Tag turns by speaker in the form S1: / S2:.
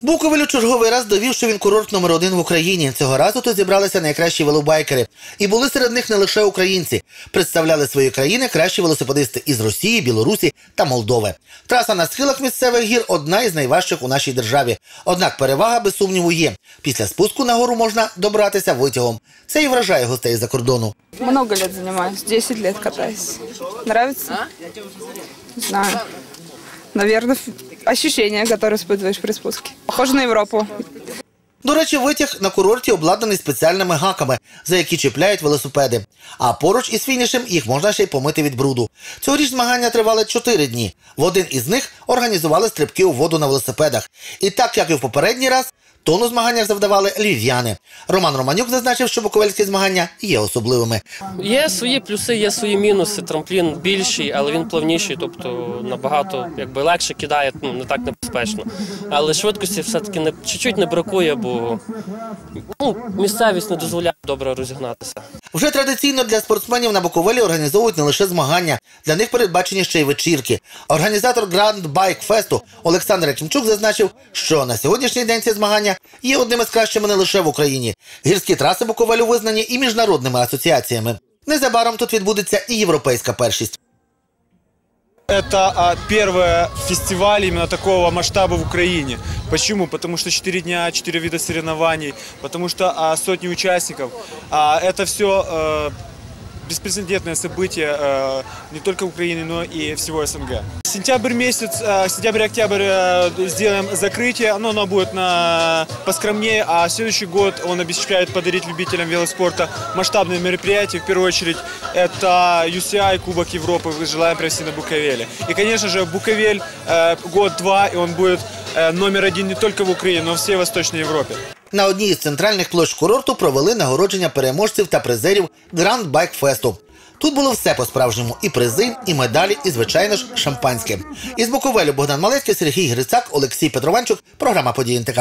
S1: Буковель у черговий раз довів, що він курорт номер один в Україні. Цього разу тут зібралися найкращі велобайкери. І були серед них не лише українці. Представляли свої країни кращі велосипедисти із Росії, Білорусі та Молдови. Траса на схилах місцевих гір одна із найважчих у нашій державі. Однак перевага без сумніву є. Після спуску на гору можна добратися витягом. Це і вражає гостей за кордону.
S2: Много лет занимаюсь, 10 лет катаюсь. Нравится? Не знаю Наверное, ощущения, которые испытываешь при спуске. Похоже на Европу.
S1: До речі, витяг на курорті обладнаний спеціальними гаками, за які чіпляють велосипеди. А поруч із фінішем їх можна ще й помити від бруду. Цьогоріч змагання тривали 4 дні. В один із них організували стрибки у воду на велосипедах. І так, як і в попередній раз, тону змаганнях завдавали львів'яни. Роман Романюк зазначив, що буковельські змагання є особливими.
S3: Є свої плюси, є свої мінуси. Трамплін більший, але він плавніший, тобто набагато якби легше кидає, ну не так небезпечно. Але швидкості все-таки не чуть-чуть не бракує, бо ну, місцевість не дозволяє добре розігнатися.
S1: Вже традиційно для спортсменів на Буковелі організовують не лише змагання, для них передбачені ще й вечірки. Організатор Grand Bike Фесту Олександр Якимчук зазначив, що на сьогоднішній день ці змагання є одними з кращими не лише в Україні. Гірські траси Буковелю визнані і міжнародними асоціаціями. Незабаром тут відбудеться і європейська першість.
S4: Это а, первый фестиваль именно такого масштаба в Украине. Почему? Потому что 4 дня, 4 вида соревнований, потому что а, сотни участников. А, это все беспрецедентное событие э, не только Украины, но и всего СНГ. Сентябрь месяц, э, сентябрь-октябрь э, сделаем закрытие, но оно будет на, поскромнее, а следующий год он обещает подарить любителям велоспорта масштабные мероприятия. В первую очередь это UCI, Кубок Европы, желаем провести на Буковеле. И, конечно же, Буковель год-два, и он будет номер один не только в Украине, но и всей Восточной Европе.
S1: На одній із центральних площ курорту провели нагородження переможців та призерів Grand Bike Фесту. Тут було все по-справжньому: і призи, і медалі, і звичайно ж шампанське. Із Буковелю Богдан Малецький, Сергій Грицак, Олексій Петрованчук. Програма «Події НТК».